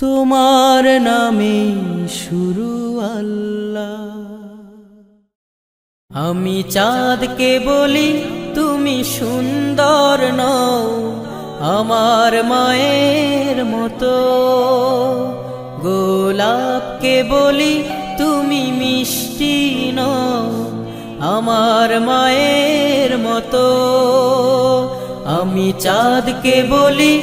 তোমার নামে শুরু আল্লাহ। আমি চাঁদকে বলি, তুমি সুন্দর নও, আমার মায়ের মতো। গোলাপকে বলি, তুমি মিষ্টি নও, আমার মায়ের মতো। আমি চাঁদকে বলি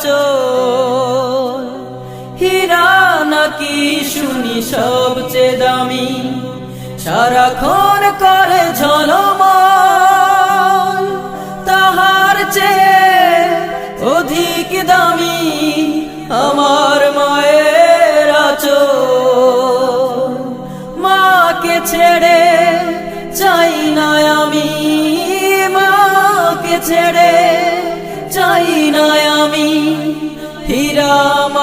আচল হীরা নাকি শুনি সবচেয়ে দামি? সারাক্ষণ করে ঝলমন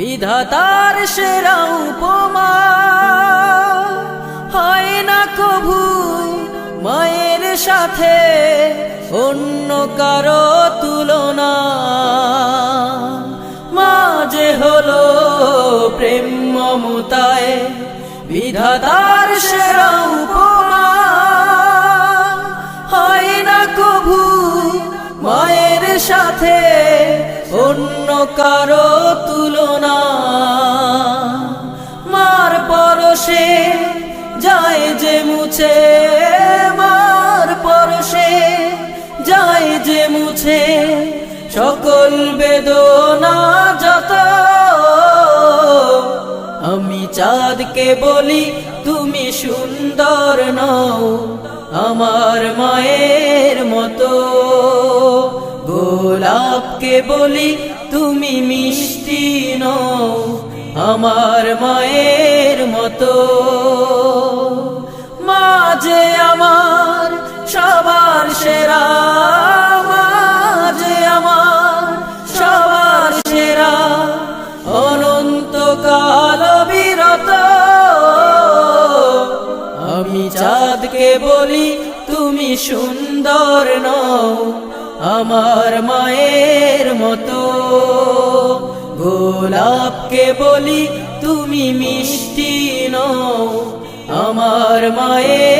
বিধাতার সেরা উপমা। হয় না কভু মায়ের সাথে অন্য কারও তুলনা। মাঝে হলো প্রেম মমতায় বিধাতার সেরা উপমা। হয় না কভু মায়ের সাথে অন্য কারও যায় যে মুছে মার পরশে, যায় যে মুছে সকল বেদনা যত। আমি চাঁদকে বলি, তুমি সুন্দর নও, আমার মায়ের মতো। গোলাপকে বলি, তুমি মিষ্টি নও, আমার মায়ের মতো। মাঝে আমার, সবার সেরা মাঝে আমার, সবার সেরা অনন্ত কাল বিরত। আমি চাঁদকে বলি, তুমি সুন্দর নও, আমার মায়ের মতো। গোলাপকে বলি, তুমি মিষ্টি নও, আমার মায়ের